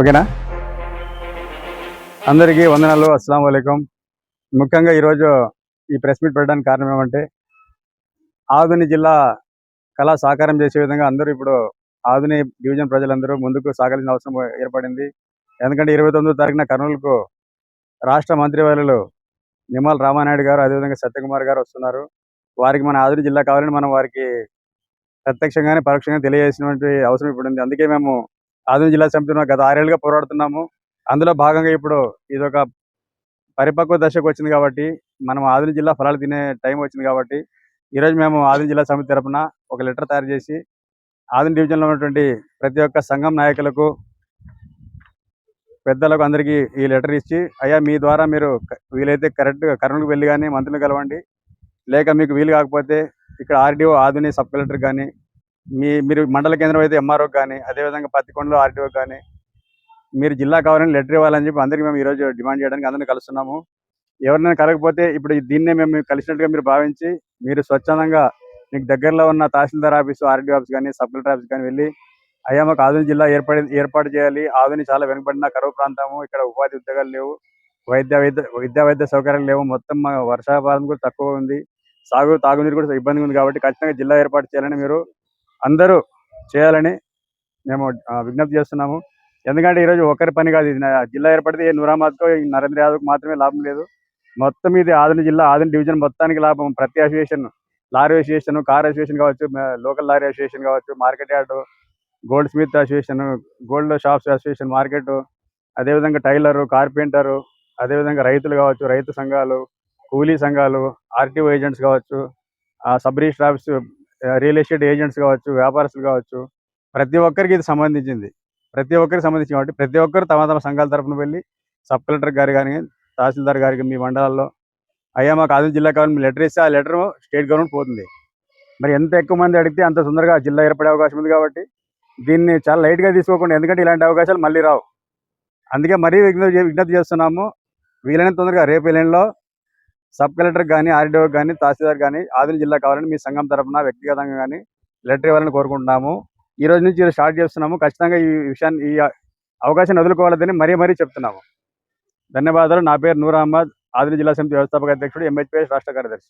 ఓకేనా? అందరికీ వందనాలు అస్సలం వలైకం ముఖ్యంగా ఈరోజు ఈ ప్రెస్ మీట్ పెట్టడానికి కారణం ఏమంటే ఆదుని జిల్లా కళా సాకారం చేసే విధంగా అందరూ ఇప్పుడు ఆదుని డివిజన్ ప్రజలందరూ ముందుకు సాగాల్సిన అవసరం ఏర్పడింది. ఎందుకంటే ఇరవై తొమ్మిదో తారీఖున కర్నూలుకు రాష్ట్ర మంత్రివర్యులు నిమ్మల రామానాయుడు గారు అదేవిధంగా సత్యకుమార్ గారు వస్తున్నారు. వారికి మన ఆదుని జిల్లా కావాలని మనం వారికి ప్రత్యక్షంగానే పరోక్షంగా తెలియజేసినటువంటి అవసరం ఇప్పుడు ఉంది అందుకే మేము ఆదిలాబాద్ జిల్లా సమితిలో గత ఆరేళ్ళుగా పోరాడుతున్నాము. అందులో భాగంగా ఇప్పుడు ఇది ఒక పరిపక్వ దశకు వచ్చింది కాబట్టి మనం ఆదిలాబాద్ జిల్లా ఫలాలు తినే టైం వచ్చింది కాబట్టి ఈరోజు మేము ఆదిలాబాద్ జిల్లా సమితి తరపున ఒక లెటర్ తయారు చేసి ఆదిలాబాద్ డివిజన్లో ఉన్నటువంటి ప్రతి ఒక్క సంఘం నాయకులకు పెద్దలకు అందరికీ ఈ లెటర్ ఇచ్చి అయ్యా మీ ద్వారా మీరు వీలైతే కరెక్ట్ కర్నూలుకు వెళ్ళి కానీ మంత్రులు కలవండి. లేక మీకు వీలు కాకపోతే ఇక్కడ ఆర్డీఓ ఆధుని సబ్ కలెక్టర్ కానీ మీ మీరు మండల కేంద్రం అయితే ఎంఆర్ఓ కానీ అదేవిధంగా పత్తికొండలో ఆర్టీఓ కానీ మీరు జిల్లా కావాలని లెటర్ ఇవ్వాలని చెప్పి అందరికీ మేము ఈరోజు డిమాండ్ చేయడానికి అందరిని కలుస్తున్నాము. ఎవరినైనా కలగకపోతే ఇప్పుడు దీన్నే మేము కలిసినట్టుగా మీరు భావించి మీరు స్వచ్ఛందంగా మీకు దగ్గరలో ఉన్న తహసీల్దార్ ఆఫీస్ ఆర్డీఓ ఆఫీస్ కానీ సబ్ కలెక్టర్ ఆఫీస్ కానీ వెళ్ళి అయ్యా మాకు ఆధునిక జిల్లా ఏర్పడి ఏర్పాటు చేయాలి. ఆధునిక చాలా వెనుకబడిన కరువు ప్రాంతము. ఇక్కడ ఉపాధి ఉద్యోగాలు లేవు. వైద్య వైద్య విద్యా వైద్య సౌకర్యాలు లేవు. మొత్తం మా వర్షాపాతం కూడా తక్కువ ఉంది. సాగు తాగునీరు కూడా ఇబ్బందిగా ఉంది కాబట్టి ఖచ్చితంగా జిల్లా ఏర్పాటు చేయాలని మీరు అందరూ చేయాలని మేము విజ్ఞప్తి చేస్తున్నాము. ఎందుకంటే ఈరోజు ఒకరి పని కాదు. ఇది జిల్లా ఏర్పడితే నూరామాద్కో నరేంద్ర యాదవ్కి మాత్రమే లాభం లేదు. మొత్తం ఇది ఆదిన జిల్లా ఆదిన డివిజన్ మొత్తానికి లాభం. ప్రతి association lorry association car association కావచ్చు లోకల్ లారీ అసోసియేషన్ కావచ్చు market yard goldsmith association gold shops association market అదేవిధంగా టైలర్ కార్పెంటరు అదేవిధంగా రైతులు కావచ్చు రైతు సంఘాలు కూలీ సంఘాలు ఆర్టీఓ ఏజెంట్స్ కావచ్చు ఆ sub register office real estate agents కావచ్చు వ్యాపారస్తులు కావచ్చు ప్రతి ఒక్కరికి ఇది సంబంధించింది. ప్రతి ఒక్కరికి సంబంధించింది కాబట్టి ప్రతి ఒక్కరు తమ తమ సంఘాల తరపున వెళ్ళి సబ్ కలెక్టర్ గారు కానీ తహసీల్దార్ గారికి మీ మండలాల్లో అయ్యా మాకు ఆదిలాబాద్ జిల్లా కావాలని లెటర్ ఇస్తే ఆ లెటర్ స్టేట్ గవర్నమెంట్ పోతుంది. మరి ఎంత ఎక్కువ మంది అడిగితే అంత తొందరగా జిల్లా ఏర్పడే అవకాశం ఉంది కాబట్టి దీన్ని చాలా లైట్గా తీసుకోకుండా ఎందుకంటే ఇలాంటి అవకాశాలు మళ్ళీ రావు. అందుకే మరీ విజ్ఞప్తి విజ్ఞప్తి చేస్తున్నాము వీలైనంత తొందరగా రేపు ఎల్లుండిలో సబ్ కలెక్టర్ కానీ ఆర్డీఓ కానీ తహసీల్దార్ కానీ ఆదిలాబాద్ జిల్లా కావాలని మీ సంఘం తరపున వ్యక్తిగతంగా కానీ లెటర్ ఇవ్వాలని కోరుకుంటున్నాము. ఈ రోజు నుంచి స్టార్ట్ చేస్తున్నాము. ఖచ్చితంగా ఈ విషయాన్ని ఈ అవకాశాన్ని వదులుకోవాలని మరీ మరీ చెప్తున్నాము. ధన్యవాదాలు. నా పేరు నూర్ అహ్మద్ ఆదిలాబాద్ జిల్లా సమితి వ్యవస్థాపక అధ్యక్షుడు ఎంహెచ్పిఎస్ రాష్ట్ర కార్యదర్శి.